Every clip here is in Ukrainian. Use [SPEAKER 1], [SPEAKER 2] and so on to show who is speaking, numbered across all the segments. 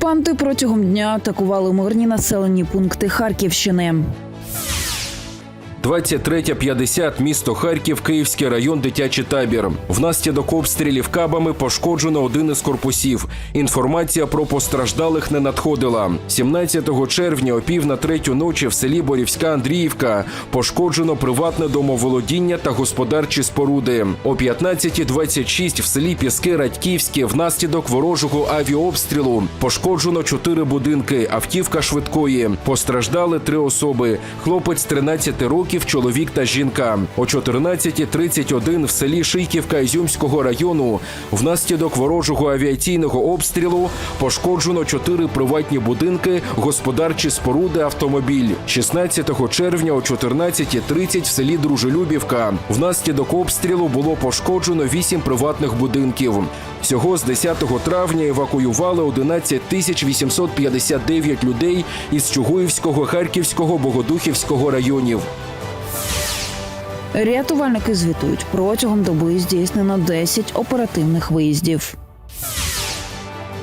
[SPEAKER 1] Окупанти протягом дня атакували мирні населені пункти Харківщини.
[SPEAKER 2] 23.50, місто Харків, Київський район, дитячий табір. Внаслідок обстрілів кабами пошкоджено один із корпусів. Інформація про постраждалих не надходила. 17 червня о пів на третю ночі в селі Борівська Андріївка пошкоджено приватне домоволодіння та господарчі споруди. О 15.26 в селі Піски Радьківське внаслідок ворожого авіаобстрілу пошкоджено чотири будинки, автівка швидкої. Постраждали три особи. Хлопець 13 років, чоловік та жінка. О 14.31 в селі Шийківка Ізюмського району внаслідок ворожого авіаційного обстрілу пошкоджено чотири приватні будинки, господарчі споруди, автомобіль. 16 червня о 14.30 в селі Дружелюбівка внаслідок обстрілу було пошкоджено вісім приватних будинків. Всього з 10 травня евакуювали 11 тисяч 859 людей із Чугуївського, Харківського, Богодухівського районів.
[SPEAKER 1] Рятувальники звітують, протягом доби здійснено 10 оперативних виїздів.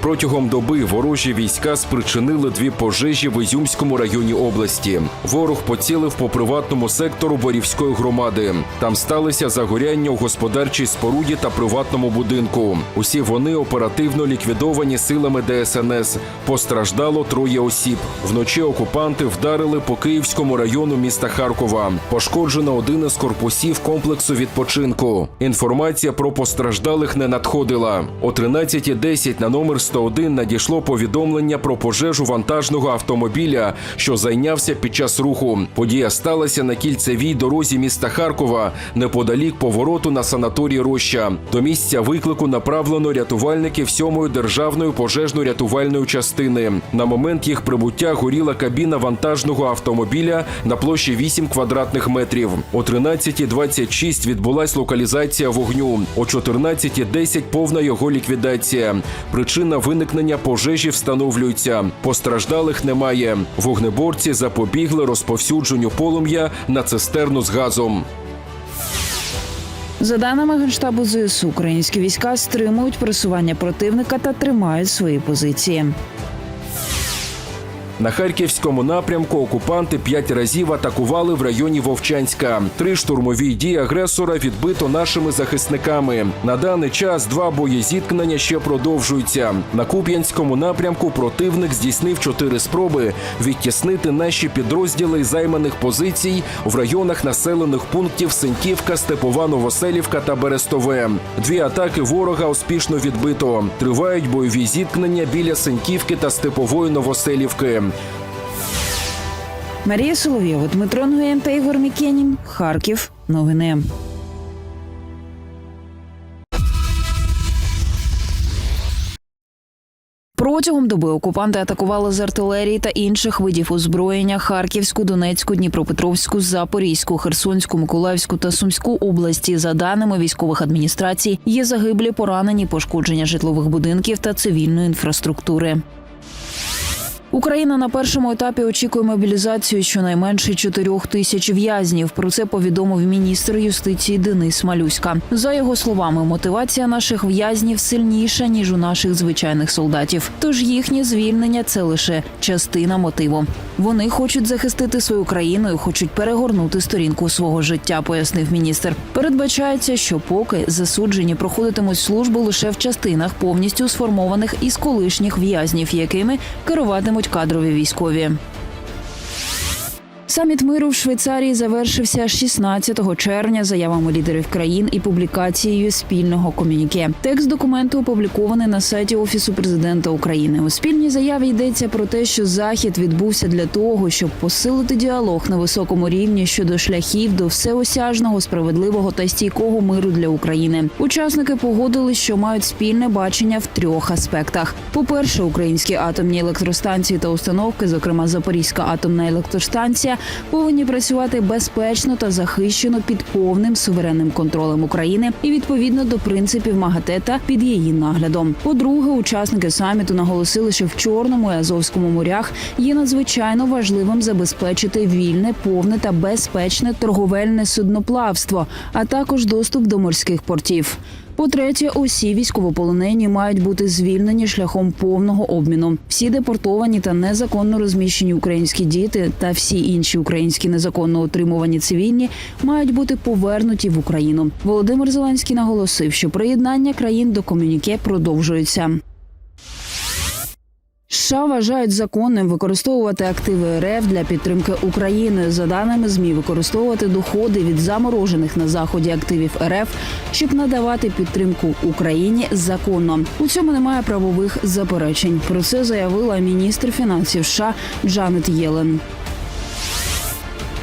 [SPEAKER 2] Протягом доби ворожі війська спричинили дві пожежі в Ізюмському районі області. Ворог поцілив по приватному сектору Борівської громади. Там сталися загоряння у господарчій споруді та приватному будинку. Усі вони оперативно ліквідовані силами ДСНС. Постраждало троє осіб. Вночі окупанти вдарили по Київському району міста Харкова. Пошкоджено один із корпусів комплексу відпочинку. Інформація про постраждалих не надходила. О 13.10 на номер 101 надійшло повідомлення про пожежу вантажного автомобіля, що зайнявся під час руху. Подія сталася на кільцевій дорозі міста Харкова, неподалік повороту на санаторій Роща. До місця виклику направлено рятувальників 7-ї державної пожежно-рятувальної частини. На момент їх прибуття горіла кабіна вантажного автомобіля на площі 8 квадратних метрів. О 13.26 відбулась локалізація вогню. О 14.10 повна його ліквідація. Причина виникнення пожежі встановлюється. Постраждалих немає. Вогнеборці запобігли розповсюдженню полум'я на цистерну з газом.
[SPEAKER 1] За даними генштабу ЗСУ, українські війська стримують просування противника та тримають свої позиції.
[SPEAKER 2] На харківському напрямку окупанти п'ять разів атакували в районі Вовчанська. Три штурмові дії агресора відбито нашими захисниками. На даний час два боєзіткнення ще продовжуються. На Куп'янському напрямку противник здійснив чотири спроби відтіснити наші підрозділи займаних позицій в районах населених пунктів Синьківка, Степова, Новоселівка та Берестове. Дві атаки ворога успішно відбито. Тривають бойові зіткнення біля Синьківки та Степової Новоселівки.
[SPEAKER 1] Марія Соловєва, Дмитро Нгуєн та Ігор Мікенін. Харків. Новини. Протягом доби окупанти атакували з артилерії та інших видів озброєння Харківську, Донецьку, Дніпропетровську, Запорізьку, Херсонську, Миколаївську та Сумську області. За даними військових адміністрацій, є загиблі, поранені, пошкодження житлових будинків та цивільної інфраструктури. Україна на першому етапі очікує мобілізацію щонайменше чотирьох тисяч в'язнів. Про це повідомив міністр юстиції Денис Малюська. За його словами, мотивація наших в'язнів сильніша ніж у наших звичайних солдатів. Тож їхнє звільнення це лише частина мотиву. Вони хочуть захистити свою країну і хочуть перегорнути сторінку свого життя, пояснив міністр. Передбачається, що поки засуджені проходитимуть службу лише в частинах повністю сформованих із колишніх в'язнів, якими керуватимуть кадрові військові. Саміт миру в Швейцарії завершився 16 червня заявами лідерів країн і публікацією спільного комюніке. Текст документу опублікований на сайті Офісу президента України. У спільній заяві йдеться про те, що захід відбувся для того, щоб посилити діалог на високому рівні щодо шляхів до всеосяжного, справедливого та стійкого миру для України. Учасники погодились, що мають спільне бачення в трьох аспектах: по-перше, українські атомні електростанції та установки, зокрема Запорізька атомна електростанція, повинні працювати безпечно та захищено під повним суверенним контролем України і відповідно до принципів МАГАТЕ та під її наглядом. По-друге, учасники саміту наголосили, що в Чорному і Азовському морях є надзвичайно важливим забезпечити вільне, повне та безпечне торговельне судноплавство, а також доступ до морських портів. По-третє, усі військовополонені мають бути звільнені шляхом повного обміну. Всі депортовані та незаконно розміщені українські діти та всі інші українські незаконно отримувані цивільні мають бути повернуті в Україну. Володимир Зеленський наголосив, що приєднання країн до комюніке продовжується. США вважають законним використовувати активи РФ для підтримки України. За даними змі, використовувати доходи від заморожених на заході активів РФ, щоб надавати підтримку Україні законно. У цьому немає правових заперечень. Про це заявила міністр фінансів США Джанет Єлен.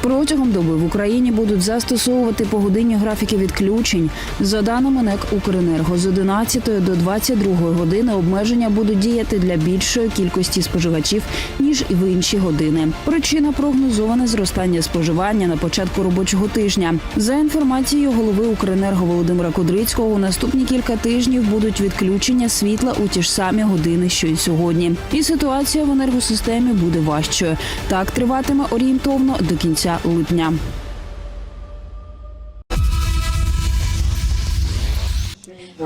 [SPEAKER 1] Протягом доби в Україні будуть застосовувати погодинні графіки відключень. За даними НЕК Укренерго, з 11 до 22 години обмеження будуть діяти для більшої кількості споживачів ніж і в інші години. Причина прогнозоване зростання споживання на початку робочого тижня. За інформацією голови Укренерго Володимира Кудрицького, у наступні кілька тижнів будуть відключення світла у ті ж самі години, що й сьогодні. І ситуація в енергосистемі буде важчою. Так триватиме орієнтовно до кінця липня.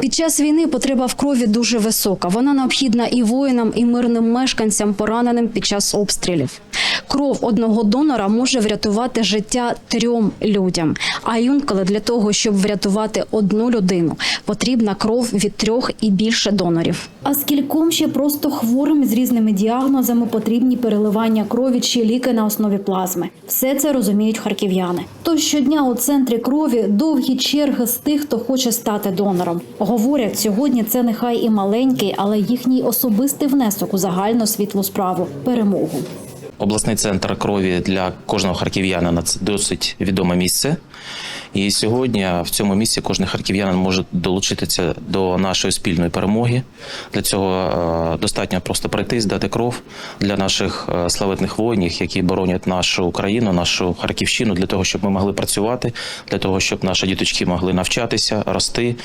[SPEAKER 3] Під час війни потреба в крові дуже висока. Вона необхідна і воїнам, і мирним мешканцям, пораненим під час обстрілів. Кров одного донора може врятувати життя трьом людям. А інколи для того, щоб врятувати одну людину, потрібна кров від трьох і більше донорів.
[SPEAKER 4] А скільком ще просто хворим з різними діагнозами потрібні переливання крові чи ліки на основі плазми. Все це розуміють харків'яни. Тож щодня у центрі крові довгі черги з тих, хто хоче стати донором. Говорять, сьогодні це нехай і маленький, але їхній особистий внесок у загальну світлу справу перемогу.
[SPEAKER 5] Обласний центр крові для кожного харків'янина це досить відоме місце. І сьогодні в цьому місці кожен харків'янин може долучитися до нашої спільної перемоги. Для цього е, достатньо просто прийти, здати кров для наших е, славетних воїнів, які боронять нашу Україну, нашу Харківщину, для того, щоб ми могли працювати, для того, щоб наші діточки могли навчатися, рости,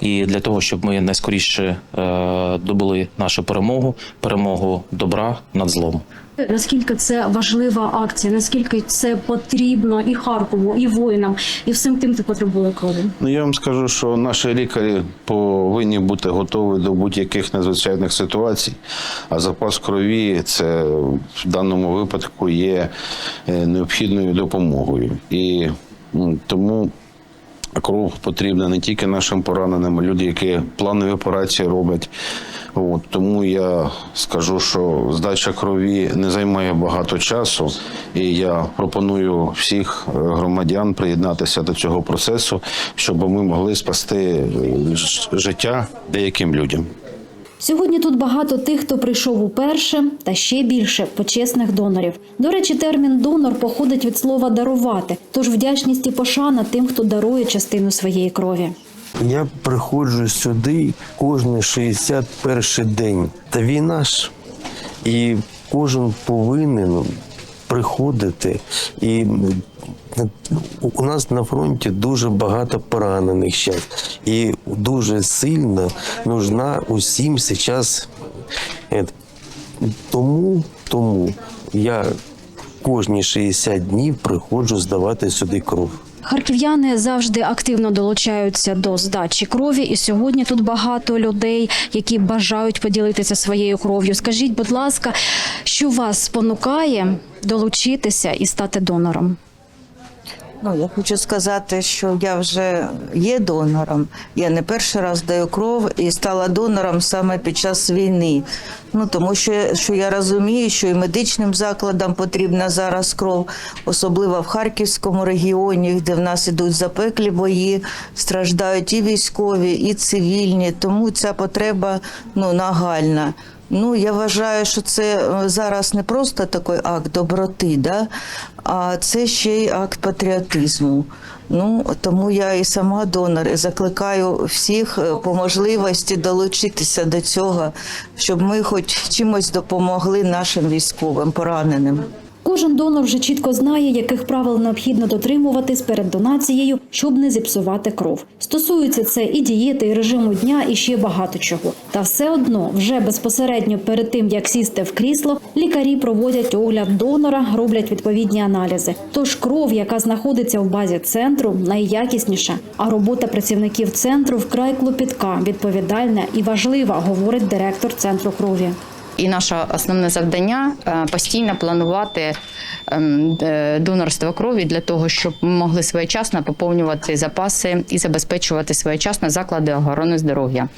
[SPEAKER 5] і для того, щоб ми найскоріше е, добули нашу перемогу, перемогу добра над злом.
[SPEAKER 3] Наскільки це важлива акція, наскільки це потрібно і Харкову, і воїнам, і всім тим, хто потребує крові.
[SPEAKER 6] Ну, я вам скажу, що наші лікарі повинні бути готові до будь-яких надзвичайних ситуацій. А запас крові це в даному випадку є е, необхідною допомогою. І тому кров потрібна не тільки нашим пораненим, а люди, які планові операції роблять. От, тому я скажу, що здача крові не займає багато часу, і я пропоную всіх е, громадян приєднатися до цього процесу, щоб ми могли спасти е, життя деяким людям.
[SPEAKER 4] Сьогодні тут багато тих, хто прийшов уперше, та ще більше почесних донорів. До речі, термін донор походить від слова дарувати, тож вдячність і пошана тим, хто дарує частину своєї крові.
[SPEAKER 7] Я приходжу сюди кожний 61 день. Та війна ж. І кожен повинен приходити. І у нас на фронті дуже багато поранених зараз. І дуже сильно нужна усім зараз. Тому, тому я кожні 60 днів приходжу здавати сюди кров.
[SPEAKER 3] Харків'яни завжди активно долучаються до здачі крові, і сьогодні тут багато людей, які бажають поділитися своєю кров'ю. Скажіть, будь ласка, що вас спонукає долучитися і стати донором?
[SPEAKER 8] Ну, я хочу сказати, що я вже є донором. Я не перший раз даю кров і стала донором саме під час війни. Ну тому що, що я розумію, що і медичним закладам потрібна зараз кров, особливо в Харківському регіоні, де в нас ідуть запеклі бої, страждають і військові, і цивільні. Тому ця потреба ну нагальна. Ну, я вважаю, що це е, зараз не просто такий акт доброти, да? а це ще й акт патріотизму. Ну, тому я і сама донор і закликаю всіх е, по можливості долучитися до цього, щоб ми хоч чимось допомогли нашим військовим пораненим.
[SPEAKER 4] Кожен донор вже чітко знає, яких правил необхідно дотримуватись перед донацією, щоб не зіпсувати кров. Стосується це і дієти, і режиму дня, і ще багато чого. Та все одно, вже безпосередньо перед тим як сісти в крісло, лікарі проводять огляд донора, роблять відповідні аналізи. Тож кров, яка знаходиться в базі центру, найякісніша. А робота працівників центру вкрай клопітка, відповідальна і важлива, говорить директор центру крові.
[SPEAKER 9] І наше основне завдання е, постійно планувати ем, е, донорство крові для того, щоб ми могли своєчасно поповнювати запаси і забезпечувати своєчасно заклади охорони здоров'я.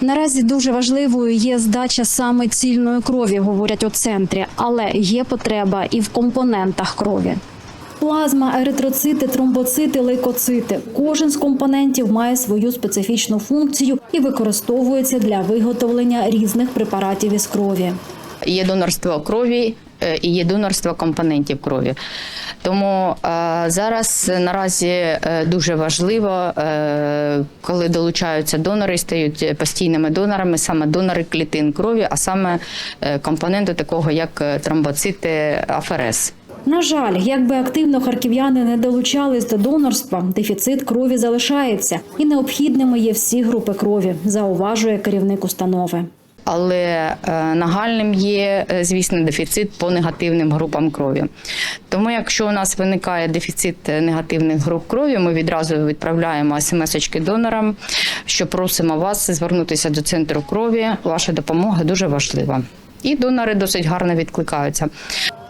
[SPEAKER 3] Наразі дуже важливою є здача саме цільної крові, говорять у центрі, але є потреба і в компонентах крові.
[SPEAKER 4] Плазма, еритроцити, тромбоцити, лейкоцити. Кожен з компонентів має свою специфічну функцію і використовується для виготовлення різних препаратів із крові.
[SPEAKER 9] Є донорство крові е, і є донорство компонентів крові. Тому е, зараз наразі е, дуже важливо, е, коли долучаються донори, стають постійними донорами, саме донори клітин крові, а саме е, компоненти такого як е, тромбоцити АФРС.
[SPEAKER 4] На жаль, як би активно харків'яни не долучались до донорства, дефіцит крові залишається, і необхідними є всі групи крові, зауважує керівник установи.
[SPEAKER 9] Але е, нагальним є, е, звісно, дефіцит по негативним групам крові. Тому, якщо у нас виникає дефіцит е, негативних груп крові, ми відразу відправляємо смс-очки донорам, що просимо вас звернутися до центру крові. Ваша допомога дуже важлива. І донори досить гарно відкликаються.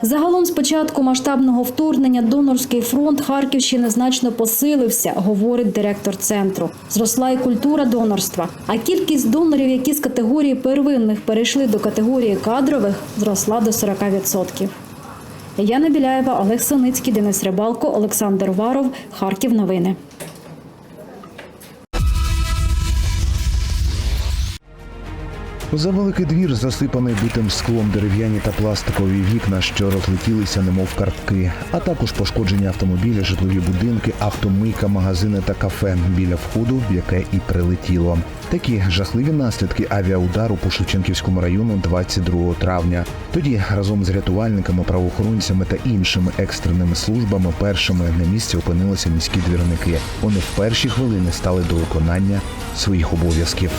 [SPEAKER 4] Загалом з початку масштабного вторгнення донорський фронт Харківщини значно посилився, говорить директор центру. Зросла і культура донорства. А кількість донорів, які з категорії первинних перейшли до категорії кадрових, зросла до 40%. Яна Біляєва, Олег Саницький, Денис Рибалко, Олександр Варов. Харків. Новини.
[SPEAKER 10] За великий двір засипаний битим склом дерев'яні та пластикові вікна, що розлетілися, немов картки, а також пошкоджені автомобілі, житлові будинки, автомийка, магазини та кафе біля входу, в яке і прилетіло. Такі жахливі наслідки авіаудару по Шевченківському району 22 травня. Тоді разом з рятувальниками, правоохоронцями та іншими екстреними службами першими на місці опинилися міські двірники. Вони в перші хвилини стали до виконання своїх обов'язків.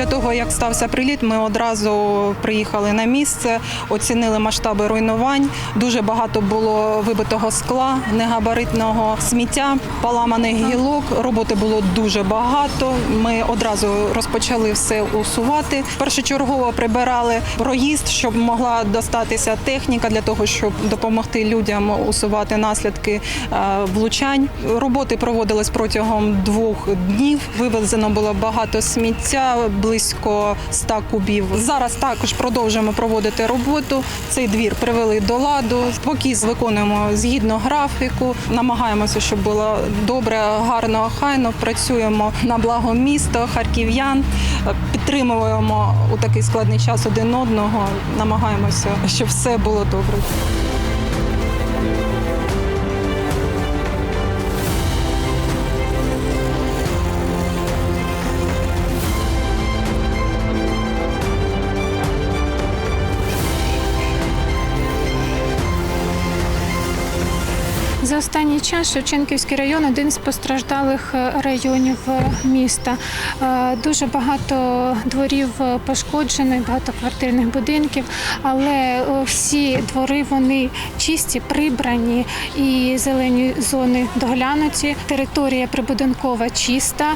[SPEAKER 11] Після того, як стався приліт, ми одразу приїхали на місце, оцінили масштаби руйнувань. Дуже багато було вибитого скла, негабаритного сміття, поламаних гілок. Роботи було дуже багато. Ми одразу розпочали все усувати. Першочергово прибирали проїзд, щоб могла достатися техніка для того, щоб допомогти людям усувати наслідки е, влучань. Роботи проводились протягом двох днів. Вивезено було багато сміття, близько 100 кубів. Зараз також продовжуємо проводити роботу. Цей двір привели до ладу. Поки виконуємо згідно графіку. Намагаємося, щоб було добре, гарно, охайно. Працюємо на благо міста, харків'ян. Підтримуємо у такий складний час один одного. Намагаємося, щоб все було добре.
[SPEAKER 12] Останній час Шевченківський район один з постраждалих е, районів е, міста. Е, Дуже багато дворів пошкоджених, багатоквартирних будинків, але всі двори вони чисті, прибрані і зелені зони доглянуті. Територія прибудинкова чиста,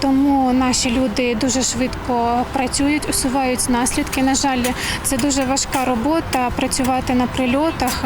[SPEAKER 12] тому наші люди дуже швидко працюють, усувають наслідки. На жаль, це дуже важка робота працювати на прильотах,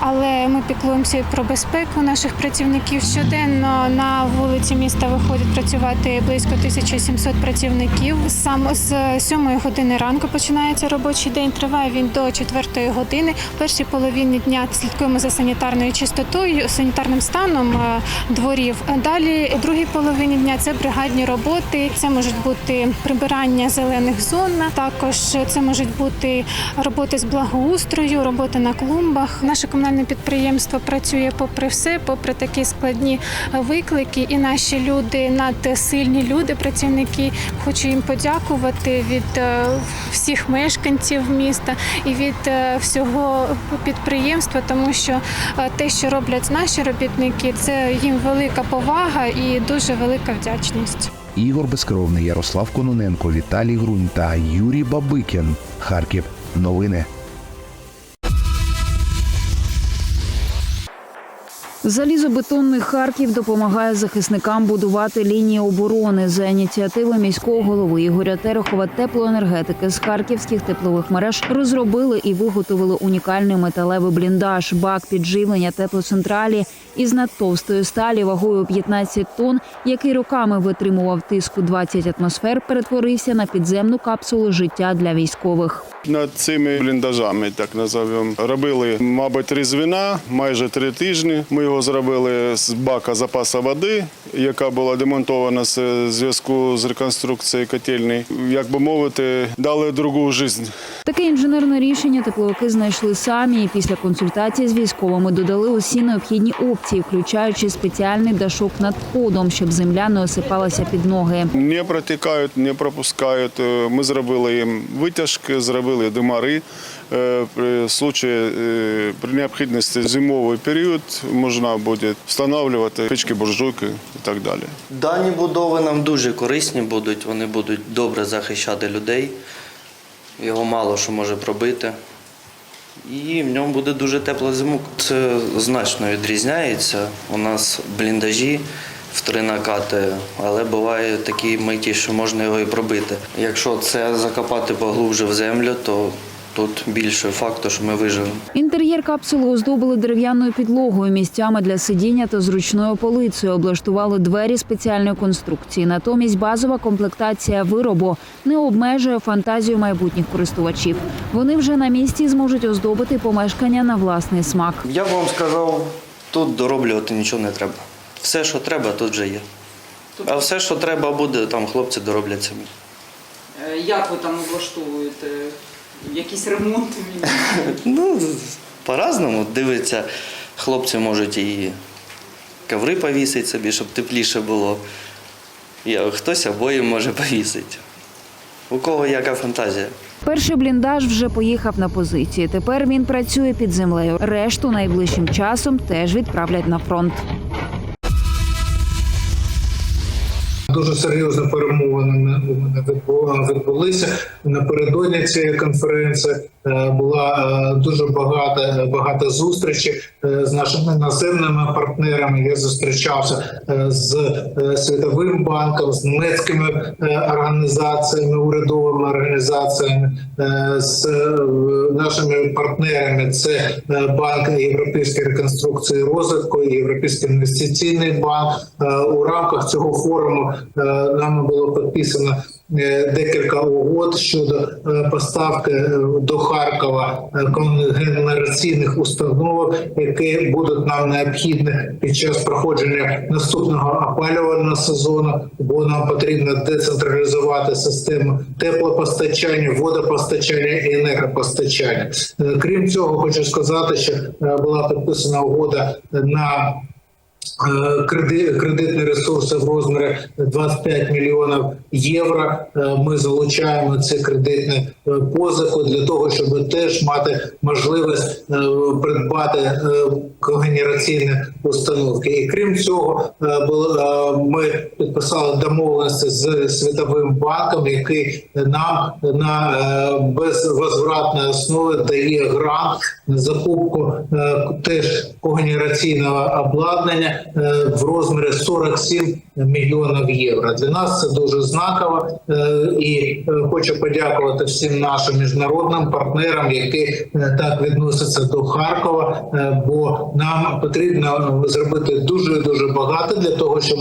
[SPEAKER 12] але ми піклуємося про безпеку наших працівників. Щоденно на вулиці міста виходить працювати близько 1700 працівників. Саме з 7 години ранку починається робочий день. Триває він до 4 години. В першій половині дня слідкуємо за санітарною чистотою, санітарним станом е, дворів. Далі, у другій половині дня це бригадні роботи. Це можуть бути прибирання зелених зон. Також це можуть бути роботи з благоустрою, роботи на клумбах. Наше комунальне підприємство працює попри все, попри такі складні виклики. І наші люди, надсильні люди, працівники. Хочу їм подякувати від е, всіх мешканців міста і від е, всього підприємства, тому що е, те, що роблять наші робітники, це їм велика повага і дуже велика вдячність.
[SPEAKER 10] Ігор Безкровний, Ярослав Кононенко, Віталій Грунь та Юрій Бабикін. Харків. Новини.
[SPEAKER 1] Залізобетонний Харків допомагає захисникам будувати лінії оборони за ініціативи міського голови Ігоря Терехова теплоенергетики з харківських теплових мереж розробили і виготовили унікальний металевий бліндаж, бак підживлення теплоцентралі із надтовстої сталі вагою 15 тонн, який роками витримував тиску 20 атмосфер, перетворився на підземну капсулу життя для військових.
[SPEAKER 13] Над цими бліндажами, так назовемо, робили, мабуть, різвина майже три тижні. Ми його зробили з бака запасу води, яка була демонтована з зв'язку з реконструкцією котельні. Як би мовити, дали другу життя.
[SPEAKER 1] Таке інженерне рішення тепловики знайшли самі і після консультації з військовими додали усі необхідні опції, включаючи спеціальний дашок над входом, щоб земля не осипалася під ноги.
[SPEAKER 13] Не протікають, не пропускають. Ми зробили їм витяжки, зробили димари. Е, При случаї, е, при необхідності зимовий період можна буде встановлювати печки, буржуйки і так далі.
[SPEAKER 14] Дані будови нам дуже корисні будуть, вони будуть добре захищати людей. Його мало що може пробити. І в ньому буде дуже тепла зима. Це значно відрізняється. У нас бліндажі в три накати, але буває такі миті, що можна його і пробити. Якщо це закопати поглубже в землю, то тут більше факту, що ми виживемо.
[SPEAKER 1] Інтер'єр капсули оздобили дерев'яною підлогою, місцями для сидіння та зручною полицею. Облаштували двері спеціальної конструкції. Натомість базова комплектація виробу не обмежує фантазію майбутніх користувачів. Вони вже на місці зможуть оздобити помешкання на власний смак.
[SPEAKER 14] Я б вам сказав, тут дороблювати нічого не треба. Все, що треба, тут вже є. А все, що треба буде, там хлопці дороблять самі.
[SPEAKER 15] Е, Як ви там облаштовуєте? Якісь ремонти?
[SPEAKER 14] Ну, по-разному дивиться. Хлопці можуть і коври повісити собі, щоб тепліше було. І хтось обоє може повісити. У кого яка фантазія.
[SPEAKER 1] Перший бліндаж вже поїхав на позиції. Тепер він працює під землею. Решту найближчим часом теж відправлять на фронт.
[SPEAKER 16] Дуже серйозні перемовини у мене відбу- відбулися напередодні цієї конференції. е, Була е, дуже багато багато зустрічей з нашими іноземними партнерами. Я зустрічався е, з світовим банком, з німецькими організаціями, урядовими організаціями, з нашими партнерами. Це банк Європейської реконструкції розвитку, Європейський інвестиційний банк. У рамках цього форуму нами було підписано е, декілька угод щодо е, поставки е, до Харкова е, конгенераційних установок, які будуть нам необхідні під час проходження наступного опалювального сезону, бо нам потрібно децентралізувати систему теплопостачання, водопостачання і енергопостачання. Е, Крім цього, хочу сказати, що е, була підписана угода на Е, кредитні ресурси в розмірі 25 мільйонів євро. Е, Ми залучаємо ці кредитні е, позику для того, щоб теж мати можливість е, придбати е, когенераційні установки. І крім цього, е, е, ми підписали домовленості з Світовим банком, який нам на е, безвозвратній основі дає грант на закупку е, теж когенераційного обладнання е, в розмірі 47 мільйонів євро. Для нас це дуже знаково, е, і е, хочу подякувати всім нашим міжнародним партнерам, які так відносяться до Харкова. Бо нам потрібно зробити дуже дуже багато для того, щоб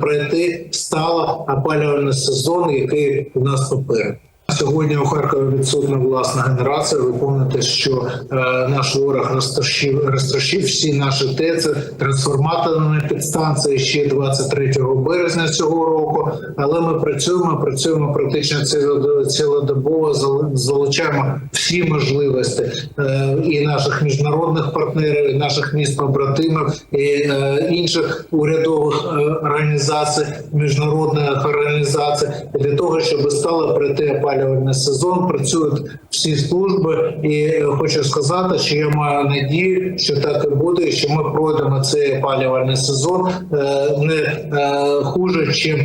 [SPEAKER 16] пройти стало опалювальний сезон, який у нас попереду. Сьогодні у Харкові відсутня власна генерація. Ви пам'ятаєте, що е, наш ворог розтрощив, розтрощив всі наші ТЕЦи, трансформаторні підстанції ще 23 березня цього року. Але ми працюємо, працюємо практично цілодо- цілодобово, залучаємо всі можливості е, і наших міжнародних партнерів, і наших міст побратимів, і е, інших урядових е, організацій, міжнародних організацій для того, щоб стало пройти опалювальний сезон. Працюють всі служби, і е, хочу сказати, що я маю надію, що так і буде, що ми пройдемо цей опалювальний сезон е, не е, хуже, ніж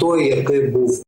[SPEAKER 16] той, який був.